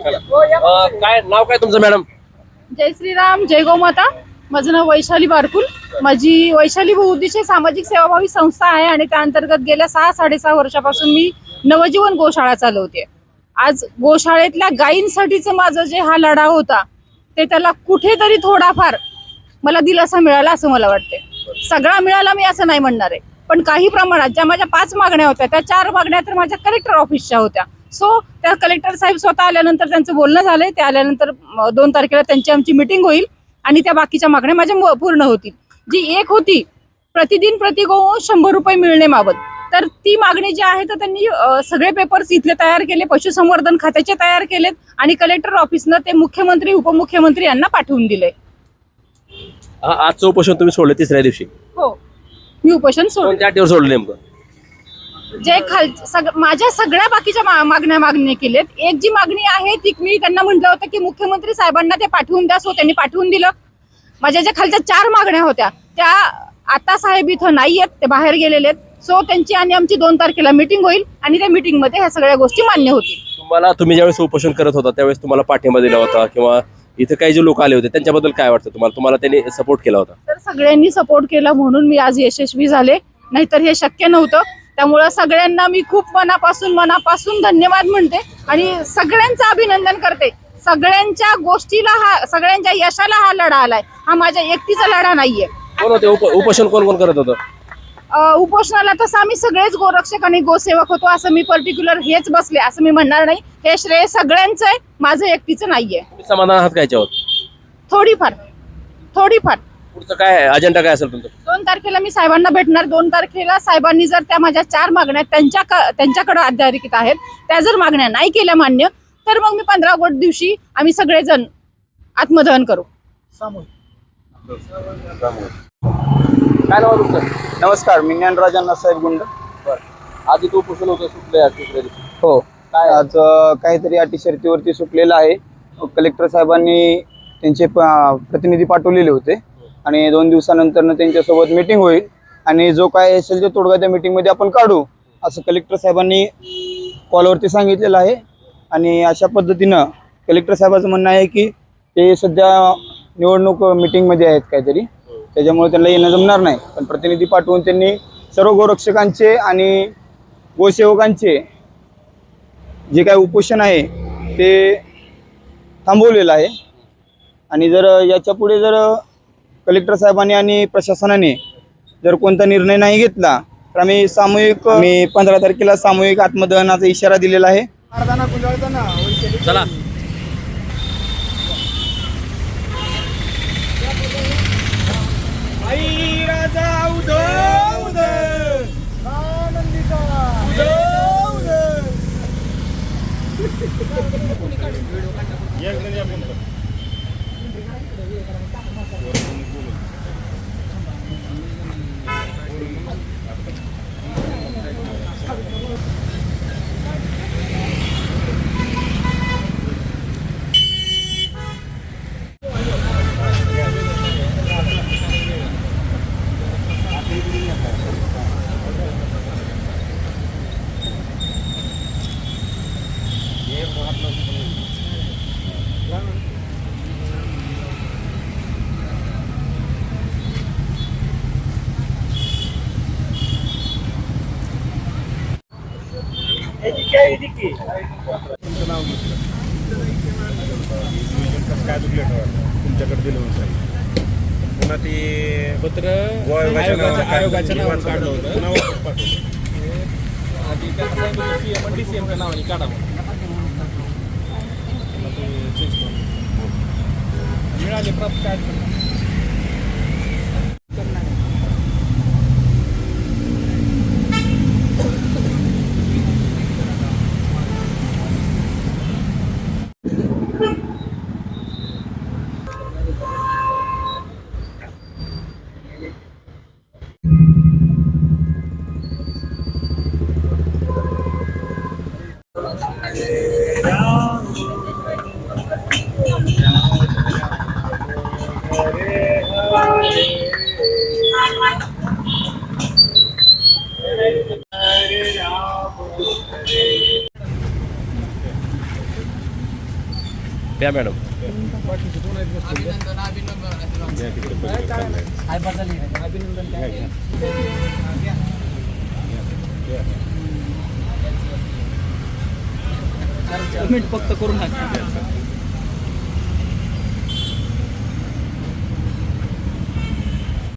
अं, काय नाव काय तुमचं मॅडम? जय श्रीराम जय गोमाता. माझं नाव वैशाली बारकुल. माझी वैशाली बहुउद्देशीय सामाजिक सेवाभावी संस्था आहे आणि त्या अंतर्गत गेल्या सहा साडेसहा वर्षापासून मी नवजीवन गोशाळा चालवते आज गोशाळेतल्या गायींसाठीचं माझं जे हा लढा होता ते त्याला कुठेतरी थोडाफार मला दिलासा मिळाला असं मला वाटते सगळा मिळाला मी असं नाही म्हणणार आहे. पण काही प्रमाणात ज्या माझ्या पाच मागण्या होत्या त्या चार मागण्या तर माझ्या कलेक्टर ऑफिसच्या होत्या. सो त्या कलेक्टर साहेब स्वतः आल्यानंतर त्यांचं बोलणं झालंय. ते आल्यानंतर दोन तारखेला त्यांची आमची मिटिंग होईल आणि त्या बाकीच्या मागण्या माझ्या पूर्ण होतील. जी एक होती प्रतिदिन प्रति गो शंभर रुपये मिळण्याबाबत तर ती मागणी जी आहे तर त्यांनी सगळे पेपर्स इथले तयार केले पशुसंवर्धन खात्याचे तयार केलेत आणि कलेक्टर ऑफिसनं ते मुख्यमंत्री उपमुख्यमंत्री यांना पाठवून दिले आजचं उपोषण तुम्ही सोडलं तिसऱ्या दिवशी. हो. मी उपोषण सोड कोणत्या अटीवर सोडलं नेमकं? जे खाल सग माझ्या सगळ्या बाकीच्या मागण्या मागणी केलेत. एक जी मागणी आहे ती मी त्यांना म्हटलं होतं की मुख्यमंत्री साहेबांना ते पाठवून द्या. सो त्यांनी पाठवून दिलं. माझ्या ज्या खालच्या चार मागण्या होत्या त्या आता साहेब इथं नाही आहेत ते बाहेर गेलेले आहेत सो त्यांची आणि आमची दोन तारखेला मिटिंग होईल आणि त्या meeting मध्ये ह्या सगळ्या गोष्टी मान्य होतील. तुम्हाला तुम्ही ज्यावेळेस उपोषण करत होता त्यावेळेस तुम्हाला पाठिंबा दिला होता किंवा इथे काही जे लोक आले होते त्यांच्याबद्दल काय वाटतं तुम्हाला? तुम्हाला त्यांनी सपोर्ट केला होता? तर सगळ्यांनी सपोर्ट केला म्हणून मी आज यशस्वी झाले. नाहीतर हे शक्य नव्हतं. त्यामुळं सगळ्यांना मी खूप मनापासून मनापासून धन्यवाद म्हणते आणि सगळ्यांचं अभिनंदन करते. सगळ्यांच्या गोष्टीला हा सगळ्यांच्या यशाला हा लढा आलाय. हा माझ्या एकटीचा लढा नाहीये. कोण होते? उप- उपोषण कोण कोण करत होतं? अ, उपोषणाला तसं आम्ही सगळेच गोरक्षक आणि गोसेवक होतो असं मी पर्टिक्युलर हेच बसले असं मी म्हणणार नाही. हे श्रेय सगळ्यांचं आहे माझं एकटीचं नाहीये. तुम्ही समाधान आहात याच्यावर? थोडीफार. थोडीफार. पुढचं काय अजेंडा काय असेल तुमचं? दोन तारखेला मी साहेबांना भेटणार. दोन तारखेला साहेबांनी जर त्या माझ्या चार मागण्या त्यांच्या क- त्यांच्याकडे अध्यारिकित आहेत त्या जर मागण्या नाही केल्या मान्य तर मग मी पंधरा ऑगस्ट दिवशी आम्ही सगळेजण आत्मदहन करू. काय नाव तुमचं? नमस्कार मी ज्ञानराज अण्णासाहेब गुंड. आज इथं उपोषण होतं दिवशी. हो. काय? आज काहीतरी अटी शर्तीवरती सुटलेलं आहे. कलेक्टर साहेबांनी त्यांचे प्रतिनिधी पाठवलेले होते. आणि दोन दिवसानंतर त्यांच्यासोबत मीटिंग होईल. आणि जो काय असेल ते तोडगा त्या मीटिंगमध्ये आपण काढू असं कलेक्टर साहेबांनी कॉलवरती सांगितलेलं आहे. आणि अशा पद्धतीनं कलेक्टर साहेबाचं म्हणणं आहे की ते सध्या निवडणूक मीटिंगमध्ये आहेत काहीतरी. त्याच्यामुळे त्यांना येणं जमणार नाही. पण प्रतिनिधी पाठवून त्यांनी सर्व गोरक्षकांचे आणि गोसेवकांचे जे काय उपोषण आहे ते थांबवलेलं आहे. आणि जर याच्यापुढे जर कलेक्टर साहेबांनी आणि प्रशासनाने जर कोणता निर्णय नाही घेतला तर आम्ही सामूहिक मी पंधरा तारखेला सामूहिक आत्मदहनाचा इशारा दिलेला आहे. चला. तुमचं नाव म्हटलं काय दुगेट तुमच्याकडे दिलं होतं पुन्हा ते पत्र आयोगाच्या आयोगाच्या नावानं काढलं होतं पुन्हा वापस पाठवलं आधी त्या सीएम डी सीएमच्या नावाने काढावं पुन्हा ते change करून. मिळाले प्राप्त काय पलीकडे मॅडम. फक्त करून टाका.